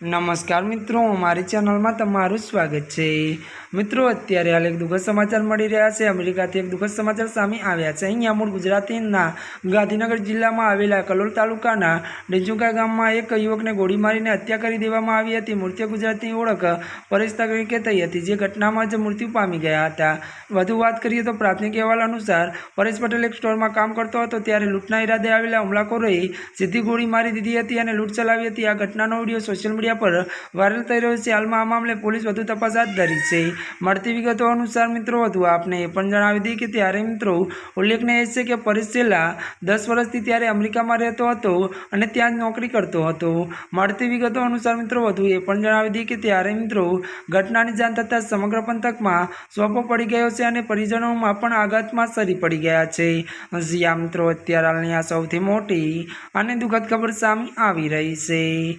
નમસ્કાર મિત્રો અમારી ચેનલમાં તમારું સ્વાગત છે. મિત્રો, અત્યારે હાલ એક દુઃખદ સમાચાર મળી રહ્યા છે. અમેરિકાથી એક દુઃખદ સમાચાર સામે આવ્યા છે. અહીંયા મૂળ ગુજરાતીના ગાંધીનગર જિલ્લામાં આવેલા કલોલ તાલુકાના ડેજુકા ગામમાં એક યુવકને ગોળી મારીને હત્યા કરી દેવામાં આવી હતી. મૃત્યુ ગુજરાતની ઓળખ પરેશ તરીકે થઈ હતી, જે ઘટનામાં જ મૃત્યુ પામી ગયા હતા. વધુ વાત કરીએ તો પ્રાથમિક અહેવાલ અનુસાર, પરેશ પટેલ એક સ્ટોરમાં કામ કરતો હતો, ત્યારે લૂંટના ઈરાદે આવેલા હુમલાખોરોએ સીધી ગોળી મારી દીધી હતી અને લૂંટ ચલાવી હતી. આ ઘટનાનો વીડિયો સોશિયલ મીડિયા પર વાયરલ થઈ રહ્યો છે. હાલમાં આ મામલે પોલીસ વધુ તપાસ હાથ ધરી છે. મળતી વિગતો અનુસાર મિત્રો, વધુ આપને એ પણ જણાવી દઈએ કે ત્યારે મિત્રો, ઉલ્લેખનીય છે કે પરેશ છેલ્લા દસ વર્ષથી ત્યારે અમેરિકામાં રહેતો હતો અને ત્યાં જ નોકરી કરતો હતો. મળતી વિગતો અનુસાર મિત્રો, વધુ એ પણ જણાવી દઈએ કે ત્યારે મિત્રો, ઘટનાની જાણ થતાં સમગ્ર પંથકમાં સોંપો પડી ગયો છે અને પરિજનોમાં પણ આઘાતમાં સરી પડી ગયા છે. જ્યાં મિત્રો, અત્યારે હાલની આ સૌથી મોટી અને દુઃખદ ખબર સામે આવી રહી છે.